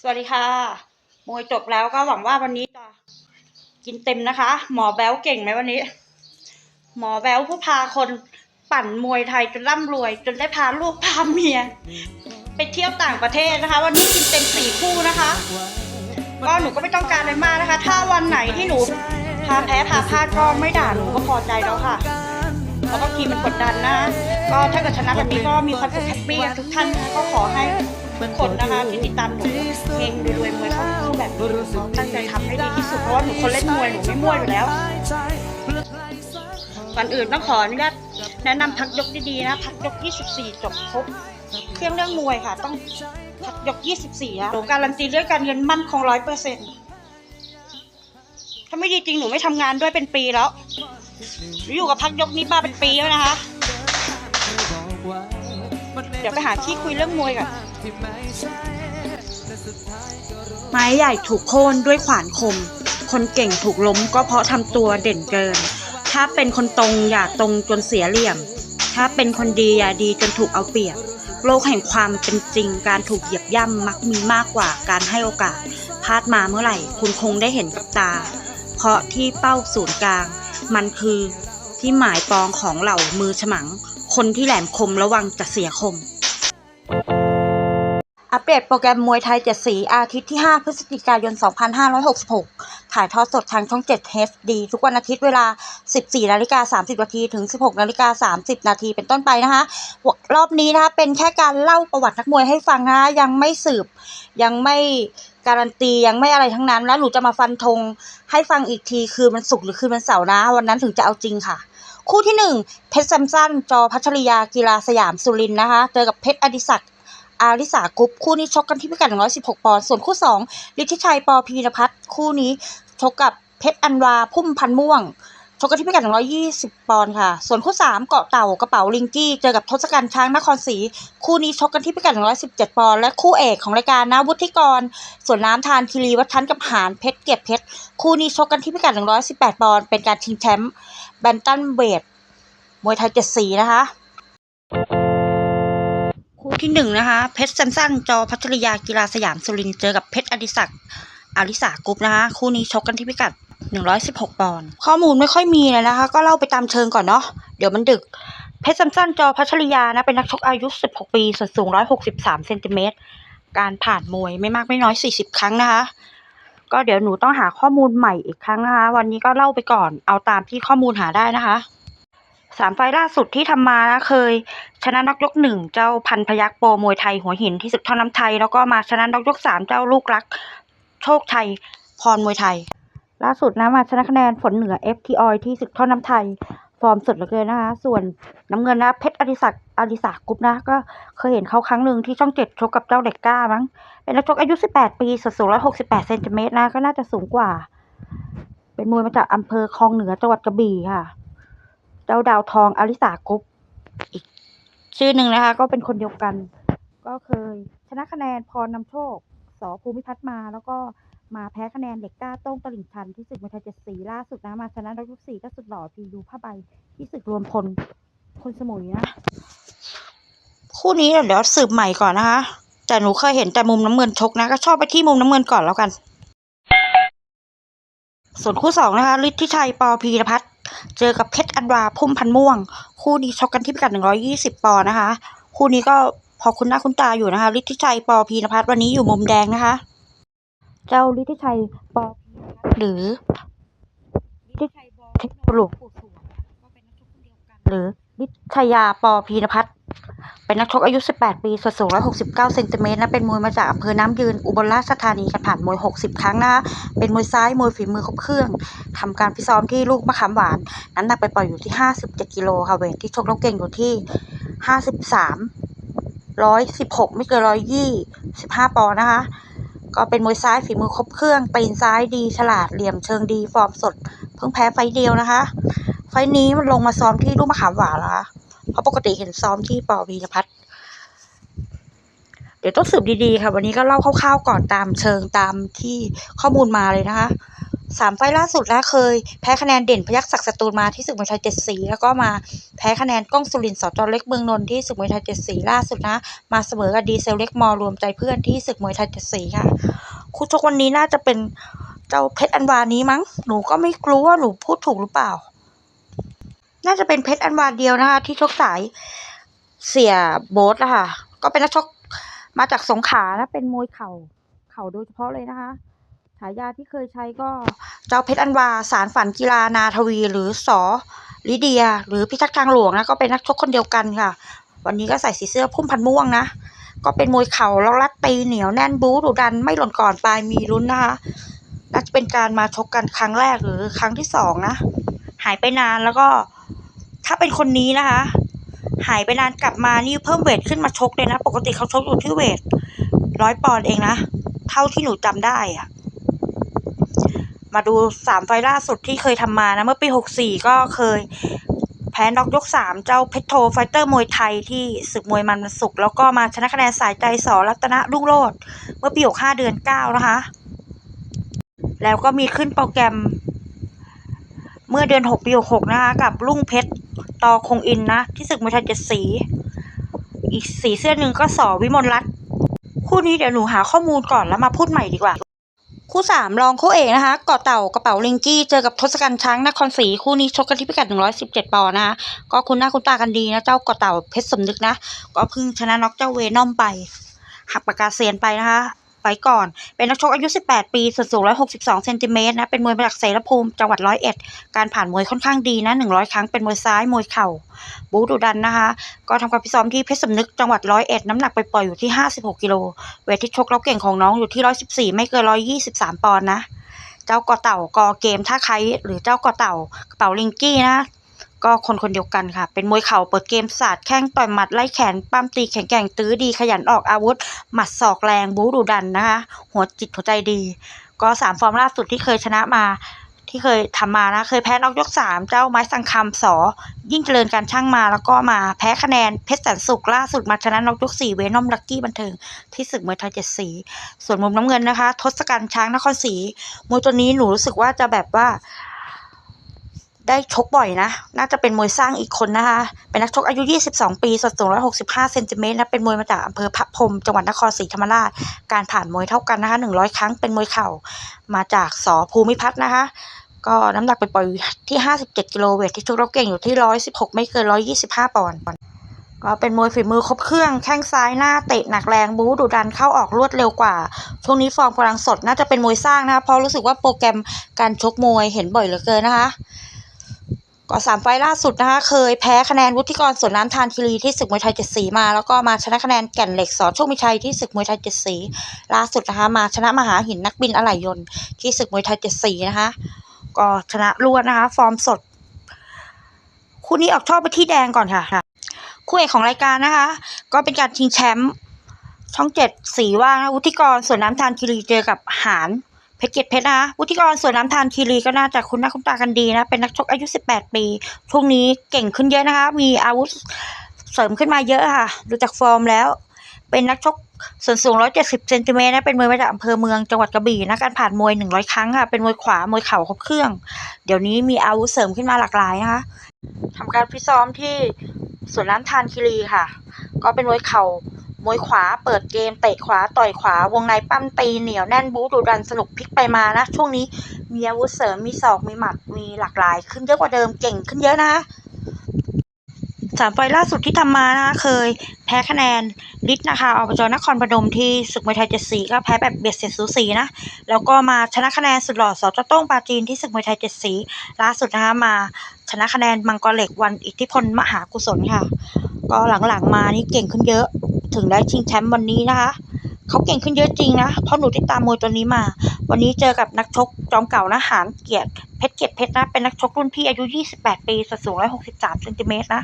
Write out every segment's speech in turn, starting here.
สวัสดีค่ะ มวยจบแล้วก็หวังว่าวันนี้จะกินเต็มนะคะ หมอแบ๊วเก่งไหมวันนี้ หมอแบ๊วผู้พาคนปั่นมวยไทยจนร่ำรวย จนได้พาลูกพาเมีย ไปเที่ยวต่างประเทศนะคะ วันนี้กินเต็มสี่คู่นะคะ ก็หนูก็ไม่ต้องการอะไรมากนะคะ ถ้าวันไหนที่หนูพาแพ้พาพลาดก็ไม่ด่าหนูก็พอใจแล้วค่ะเพราะบางทีมันกดดันนะ ก็ถ้าเกิดชนะแบบนี้ก็มีความสุขแฮปปี้ทุกท่านนะคะก็ขอให้ ทุกคนนะคะที่ติดตามหนูเพลงรวยๆมวยเขาสู้แบบนี้ตั้งใจทำให้ดีที่สุดเพราะว่าหนูคนเล่นมวยหนูไม่มั่วอยู่แล้วก่อนอื่นต้องขออนุญาตแนะนำพักยกดีๆนะพักยก 24 จบครบเครื่องเรื่องมวยค่ะ ต้องพักยก 24นะหนูการันตีเรื่องการเงินมั่นคงร้อยเปอร์เซ็นต์ถ้าไม่ดีจริงหนูไม่ทำงานด้วยเป็นปีแล้วหนูอยู่กับพักยกนี้มาเป็นปีแล้วนะคะ เดี๋ยวไปหาที่คุยเรื่องมวยก่อน ไม้ใหญ่ถูกโค่นด้วยขวานคม คนเก่งถูกล้มก็เพราะทำตัวเด่นเกิน ถ้าเป็นคนตรงอย่าตรงจนเสียเหลี่ยม ถ้าเป็นคนดีอย่าดีจนถูกเอาเปรียบ โลกแห่งความเป็นจริงการถูกเหยียบย่ำมักมีมากกว่าการให้โอกาส พลาดมาเมื่อไหร่ คุณคงได้เห็นกับตา เพราะที่เป้าศูนย์กลาง มันคือที่หมายปองของเหล่ามือฉมัง คนที่แหลมคมระวังจะเสียคม อัปเดตโปรแกรมมวยไทย 7 สี อาทิตย์ที่ 5 พฤศจิกายน 2566 ถ่ายทอดสดทางช่อง 7 HD ทุกวันอาทิตย์เวลา 14นาฬิกา30นาทีถึง 16นาฬิกา30นาทีเป็นต้นไปนะคะ รอบนี้นะคะเป็นแค่การเล่าประวัตินักมวยให้ฟังนะคะยังไม่สืบ ยังไม่การันตียังไม่อะไรทั้งนั้น แล้วหนูจะมาฟันธงให้ฟังอีกทีคืนวันศุกหรือคืนวันเสาร์นะ วันนั้นถึงจะเอาจริงค่ะคู่ที่หนึ่งเพชรแซมสันจอพัชริยากีฬาสยามสุรินทร์นะคะ เจอกับเพชรอดิศักดิ์ อาริสากรุ๊ปคู่นี้ชกกันที่พิกัด 116 ปอนด์ ส่วนคู่ 2 ฤทธิชัย ปอพีนพัฒน์คู่นี้ชกกับเพชรอันวา พุ่มพันม่วง ชกกันที่พิกัด 120 ปอนด์ค่ะ ส่วนคู่ 3 เกาะเต่ากระเป๋าลิงกี้ เจอกับทศกัณฐ์ช้างนครศรี คู่นี้ชกกันที่พิกัด 117 ปอนด์ และคู่เอกของรายการนะวุฒิกร ส่วนน้ำทานคีรีวัฒน์กับหานเพชรเก็บเพชร คู่นี้ชกกันที่พิกัด 118 ปอนด์ เป็นการชิงแชมป์แบนตันเวทมวยไทยเจ็ดสีนะคะ ที่หนึ่งนะคะ เพชรแซมสันจอพัชริยากีฬาสยามสุรินทร์เจอกับเพชรอดิศักดิ์อาริสากรุ๊ปนะคะ คู่นี้ชกกันที่พิกัด 116 ปอนด์ข้อมูลไม่ค่อยมีเลยนะคะ ก็เล่าไปตามเชิงก่อนเนาะเดี๋ยวมันดึก เพชรแซมสันจอพัชริยานะ เป็นนักชกอายุ 16 ปีส่วนสูง 163เซนติเมตรการผ่านมวยไม่มากไม่น้อย 40 ครั้งนะคะ ก็เดี๋ยวหนูต้องหาข้อมูลใหม่อีกครั้งนะคะ วันนี้ก็เล่าไปก่อนเอาตามที่ข้อมูลหาได้นะคะ สามไฟล์ล่าสุดที่ทำมานะเคย ชนะน็อกยกหนึ่งเจ้าพันพยักโปรมวยไทยหัวหินที่ศึกท่อน้ำไทย แล้วก็มาชนะน็อกยกสามเจ้าลูกรัก โชคชัยพรมวยไทย ล่าสุดนะมาชนะคะแนนฝนเหนือ FT o ที่ศึกท่อน้ำไทย ฟอร์มสุดเหลือเกินนะคะ ส่วนน้ำเงินนะเพชรอดิศักดิ์อดิศักดิ์กรุ๊ปนะ ก็เคยเห็นเขาครั้งหนึ่งที่ช่องเจ็ดชกกับเจ้าเด็กก้ามั้งเป็นนักชกอายุ 18 ปีส่วนสูง168เซนติเมตรนะก็น่าจะสูงกว่า เป็นมวยมาจากอำเภอคลองเหนือจังหวัดกระบี่ค่ะ เจ้าดาวทองอลิสากรุ๊ปอีกชื่อหนึ่งนะคะ ก็เป็นคนเดียวกัน ก็เคยชนะคะแนนพรนำโชคสอภูมิพัฒน์มา แล้วก็มาแพ้คะแนนเด็กกล้าต้งตลิ่งชันที่ศึกมวยไทยเจ็ดสีล่าสุดนะมาชนะดอกสี่ก็สุดหล่อพีดูผ้าใบที่ศึกรวมพลคนสมุยนะคู่นี้เดี๋ยวสืบใหม่ก่อนนะคะ แต่หนูเคยเห็นแต่มุมน้ำเงินชกนะ ก็ชอบไปที่มุมน้ำเงินก่อนแล้วกัน ส่วนคู่สองนะคะฤทธิชัยปอพีรพัฒน์ เจอกับเพชรอันวาพุ่มพันธ์ม่วง คู่นี้ชกกันที่พิกัด 120 ปอนด์นะคะ คู่นี้ก็พอคุณหน้าคุณตาอยู่นะคะฤทธิชัยปอพีรพัฒน์วันนี้อยู่มุมแดงนะคะ เจ้าฤทธิชัยปอพีรพัฒน์หรือฤทธิชัยบอเทคโนโลยีปู่สวงนะก็เป็นนักชกคนเดียวกันหรือฤทธิยาปอพีรพัฒน์ เป็นนักชกอายุ 18 ปี ส่วนสูง 169 เซนติเมตรนะ เป็นมวยมาจากอำเภอน้ำยืน อุบลราชธานีกันผ่านมวย 60 ครั้งนะเป็นมวยซ้าย มวยฝีมือครบเครื่อง ทำการฟิตซ้อมที่ลูกมะขามหวาน น้ำหนักไปปล่อยอยู่ที่ 57 กิโลค่ะ เวทที่ชกแล้วเก่งอยู่ที่ 53 116 ไม่เกิน125 ปอนด์นะคะ ก็เป็นมวยซ้ายฝีมือครบเครื่องปีนซ้ายดี ฉลาด เหลี่ยมเชิงดี ฟอร์มสด เพิ่งแพ้ไฟเดียวนะคะ ไฟนี้มันลงมาซ้อมที่ลูกมะขามหวานแล้วคะ เพราะปกติเห็นซ้อมที่ปอวีรพัฒน์เดี๋ยวต้องสืบดีๆค่ะ วันนี้ก็เล่าคร่าวๆก่อนตามเชิงตามที่ข้อมูลมาเลยนะคะสามไฟล์ล่าสุดนะเคยแพ้คะแนนเด่นพยัคฆ์ศักดิ์สตูลมาที่ศึกมวยไทยเจ็ดสีแล้วก็มาแพ้คะแนนก้องสุรินทร์สจเล็กเมืองนนท์ที่ศึกมวยไทยเจ็ดสีล่าสุดนะ มาเสมอกับดีเซลเล็กมอรวมใจเพื่อนที่ศึกมวยไทยเจ็ดสีค่ะคู่ชกวันนี้น่าจะเป็นเจ้าเพชรอันวานี้มั้ง หนูก็ไม่รู้ว่าหนูพูดถูกหรือเปล่า น่าจะเป็นเพชรอันวาเดียวนะคะ ที่ชกสายเสียโบ๊ทอะคะก็เป็นนักชกมาจากสงขลานะเป็นมวยเข่าเข่าโดยเฉพาะเลยนะคะฉายาที่เคยใช้ก็เจ้าเพชรอันวาสารฝันกีฬานาทวี หรือสอลิเดีย หรือพิทักษ์ทางหลวงนะก็เป็นนักชกคนเดียวกันค่ะ วันนี้ก็ใส่สีเสื้อพุ่มพันม่วงนะก็เป็นมวยเข่าแล้วรัดตีเหนียวแน่นบู๊ดุดันไม่หล่นก่อนปลายมีลุ้นนะคะน่าจะเป็นการมาชกกันครั้งแรกหรือครั้งที่สองนะหายไปนานแล้วก็ ถ้าเป็นคนนี้นะคะ หายไปนานกลับมานี่เพิ่มเวทขึ้นมาชกเลยนะ ปกติเขาชกอยู่ที่เวทร้อยปอนด์เองนะ เท่าที่หนูจำได้อะมาดูสามไฟล่าสุดที่เคยทำมานะ เมื่อปีหกสี่ก็เคย แพ้น็อกยกสามเจ้าเพชรโทไฟเตอร์มวยไทยที่ศึกมวยมันวันศุกแล้วก็มาชนะคะแนนสายใจสอรัตนรุ่งโรจน์เมื่อปีหกห้าเดือนเก้านะคะ แล้วก็มีขึ้นโปรแกรม เมื่อเดือนหกปีหกหกนะคะกับรุ่งเพชร ตอคงอินนะ ที่ศึกมวยไทยเจ็ดสี อีกสีเสื้อหนึ่งก็สอวิมลรัตน์คู่นี้เดี๋ยวหนูหาข้อมูลก่อนแล้วมาพูดใหม่ดีกว่า คู่สามรองคู่เอกนะคะกาะเต่ากระเป๋าลิงกี้เจอกับทศกัณฐ์ช้างนครศรีคู่นี้ชกกันที่พิกัด 117 ปอนด์นะคะก็คุณหน้าคุณตากันดีนะเจ้ากาะเต่าเพชรสมนึกนะ ก็เพิ่งชนะน็อกเจ้าเวนอมไป หักปากกาเซียนไปนะคะ ไปก่อน เป็นนักชกอายุ 18 ปีส่วนสูง 162 เซนติเมตรนะ เป็นมวยมาจากเสรภูมิจังหวัดร้อยเอ็ด การผ่านมวยค่อนข้างดีนะ 100 ครั้ง เป็นมวยซ้าย มวยเข่า บูดุดันนะคะ ก็ทำการพิซ้อมที่เพชรสำนึกจังหวัดร้อยเอ็ด น้ำหนักไปปล่อยอยู่ที่ 56 กิโล เวทที่ชกแล้วเก่งของน้องอยู่ที่ 114 ไม่เกิน 123 ปอนด์นะ เจ้ากาะเต่ากอเกมท่าไคร้หรือเจ้ากาะเต่ากระเป๋าลิงกี้นะ ก็คนคนเดียวกันค่ะ เป็นมวยเข่าเปิดเกมศาสตร์แข้งต่อยหมัดไล่แขนปั้มตีแข็งแกร่งตื้อดีขยันออกอาวุธ หมัดศอกแรงบู๊ดุดันนะคะ หัวจิตหัวใจดี ก็สามฟอร์มล่าสุดที่เคยชนะมาที่เคยทำมานะเคยแพ้นอกยกสามเจ้าไม้สังคำสอ ยิ่งเจริญการช่างมาแล้วก็มาแพ้คะแนนเพชรแสนสุขล่าสุดมาชนะนอกยกสี่เวนอมลักกี้บันเทิงที่ศึกมวยไทยเจ็ดสีส่วนมุมน้ำเงินนะคะ ทศกัณฐ์ช้างนครศรีมวยตัวนี้หนูรู้สึกว่าจะแบบว่า ได้ชกบ่อยนะ น่าจะเป็นมวยสร้างอีกคนนะคะ เป็นนักชกอายุ 22 ปีสัดส่วน165 เซนติเมตรนะ เป็นมวยมาจากอำเภอพระพรหมจังหวัดนครศรีธรรมราช การผ่านมวยเท่ากันนะคะ 100 ครั้ง เป็นมวยเข่า มาจากสอภูมิพัฒน์นะคะ ก็น้ำหนักไปปล่อยที่ 57 กิโลเวทที่ชกเราเก่งอยู่ที่ 116 ไม่เกิน 125 ปอนด์ก็เป็นมวยฝีมือครบเครื่องแข้งซ้ายหน้าเตะหนักแรงบู๊ดุดันเข้าออกรวดเร็วกว่า ช่วงนี้ฟอร์มกำลังสดน่าจะเป็นมวยสร้างนะคะเพราะรู้สึกว่าโปรแกรมการชกมวยเห็นบ่อยเหลือเกินนะคะ ก็สามไฟล์ล่าสุดนะคะเคยแพ้คะแนนวุฒิกรสวนน้ำทานคีรีที่ศึกมวยไทยเจ็ดสีมา แล้วก็มาชนะคะแนนแก่นเหล็กสอโชคมิชัยที่ศึกมวยไทยเจ็ดสีล่าสุดนะคะมาชนะมหาหินนักบินอะไหล่ยนต์ที่ศึกมวยไทยเจ็ดสีนะคะก็ชนะรวดนะคะ ฟอร์มสด คู่นี้ออกชอบไปที่แดงก่อนค่ะคู่เอกของรายการนะคะ ก็เป็นการชิงแชมป์ช่องเจ็ดสีว่างนะวุฒิกรสวนน้ำทานคีรีเจอกับหาน เพชรเกียรติเพชรนะคะวุฒิกรสวนน้ำทานคีรีก็น่าจะคุ้นหน้าคุ้นตากันดีนะ เป็นนักชกอายุ 18 ปีช่วงนี้เก่งขึ้นเยอะนะคะ มีอาวุธเสริมขึ้นมาเยอะค่ะ ดูจากฟอร์มแล้ว เป็นนักชกส่วนสูง 170 เซนติเมตรนะ เป็นมวยมาจากอำเภอเมืองจังหวัดกระบี่นะ การผ่านมวย 100 ครั้งค่ะ เป็นมวยขวา มวยเข่าครบเครื่อง เดี๋ยวนี้มีอาวุธเสริมขึ้นมาหลากหลายนะคะทำการฟิซ้อมที่สวนน้ำทานคีรีค่ะ ก็เป็นมวยเข่า มวยขวาเปิดเกมเตะขวาต่อยขวาวงในปั้มตีเหนียวแน่นบู๊ดุดันสนุกพลิกไปมานะ ช่วงนี้มีอาวุธเสริมมีศอกมีหมัดมีหลากหลาย ขึ้นเยอะกว่าเดิมเก่งขึ้นเยอะนะสามไฟล์ล่าสุดที่ทำมานะคะเคยแพ้คะแนนลิศนะคะอบจนครพนมที่ศึกมวยไทยเจ็ดสีก็แพ้แบบเบียดเสียดสูสีนะ แล้วก็มาชนะคะแนนสุดหล่อสจต้งปาจีนที่ศึกมวยไทยเจ็ดสีล่าสุดนะคะมาชนะคะแนนมังกรเหล็กวันอิทธิพลมหากุศลค่ะ ก็หลังๆมานี่เก่งขึ้นเยอะ ถึงได้ชิงแชมป์วันนี้นะคะเขาเก่งขึ้นเยอะจริงนะเพราะหนูติดตามมวยตัวนี้มา วันนี้เจอกับนักชกจอมเก่านะหานเกียรติ เพชรเกียรติเพชรนะ เป็นนักชกรุ่นพี่อายุ 28 ปีสัดสูง163เซนติเมตรนะ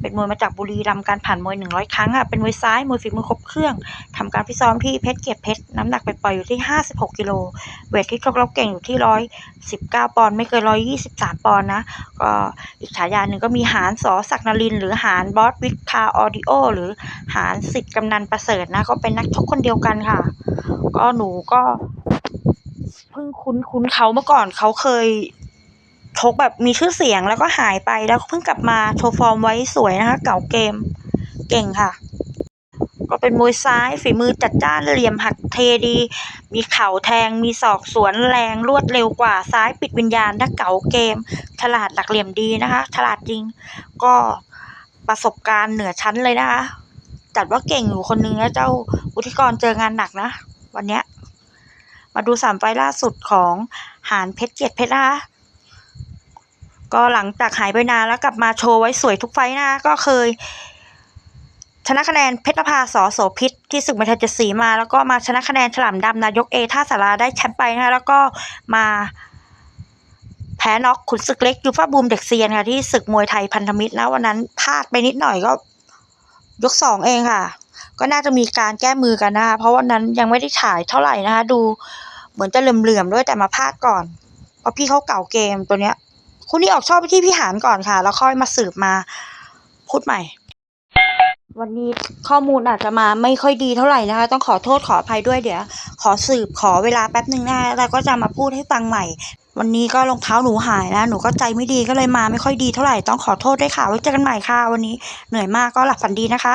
เป็นมวยมาจากบุรีรัมย์การผ่านมวย 100 ครั้งค่ะ เป็นมวยซ้าย มวยฝีมือครบเครื่องทำการพิซ้อมที่เพชรเกียรติเพชร น้ำหนักไปปล่อยอยู่ที่ 56 กิโล เวทที่ชกเราเก่งอยู่ที่ 119 ปอนด์ ไม่เกิน 123 ปอนด์นะ ก็อีกฉายาหนึ่งก็มีหานสอศักนริน หรือหานบอสวิทคาออดิโอ หรือหานสิทธิ์กำนันประเสริฐนะ ก็เป็นนักชกคนเดียวกันค่ะ ก็หนูก็ พิ่งคุ้นคุ้นเขาเมื่อก่อนเขาเคยชกแบบมีชื่อเสียงแล้วก็หายไปแล้วเพิ่งกลับมาโชว์ฟอร์มไว้สวยนะคะ เก่าเกมเก่งค่ะ ก็เป็นมวยซ้ายฝีมือจัดจ้านเหลี่ยมหักเทดี มีเข่าแทง มีศอกสวนแรงรวดเร็วกว่าซ้ายปิดวิญญาณถ้าเก๋าเกม ฉลาดหลักเหลี่ยมดีนะคะ ฉลาดจริงก็ประสบการณ์เหนือชั้นเลยนะคะ จัดว่าเก่งอยู่คนนึงนะเจ้าวุฒิกรเจองานหนักนะ วันเนี้ย มาดูสามไฟล่าสุดของหานเพชรเกียรติเพชรนะคะก็หลังจากหายไปนานแล้วกลับมาโชว์ไว้สวยทุกไฟล์นะก็เคย ชนะคะแนนเพชรภาสอโสพิษที่ศึกมวยไทยเจ็ดสีมา แล้วก็มาชนะคะแนนฉลามดำนายกเอท่าสาราได้แชมป์ไปนะคะแล้วก็มาแพ้น็อกขุนศึกเล็กยูฟ่าบูมเด็กเซียนค่ะที่ศึกมวยไทยพันธมิตรนะวันนั้นพลาดไปนิดหน่อยก็ ยกสองเองค่ะ ก็น่าจะมีการแก้มือกันนะคะเพราะวันนั้นยังไม่ได้ถ่ายเท่าไหร่นะคะดู เหมือนจะเหลื่อมๆด้วยแต่มาพาดก่อน เพราะพี่เขาเก่าเกมตัวเนี้ยคุณนี่ออกชอบไปที่พี่หานก่อนค่ะ แล้วค่อยมาสืบมาพูดใหม่ วันนี้ข้อมูลอาจจะมาไม่ค่อยดีเท่าไหร่นะคะ ต้องขอโทษขออภัยด้วยเดี๋ยว ขอสืบขอเวลาแป๊บหนึ่งนะคะแล้วก็จะมาพูดให้ฟังใหม่ วันนี้ก็รองเท้าหนูหายนะหนูก็ใจไม่ดีก็เลยมาไม่ค่อยดีเท่าไหร่ต้องขอโทษด้วยค่ะไว้เจอกันใหม่ค่ะ วันนี้เหนื่อยมากก็หลับฝันดีนะคะ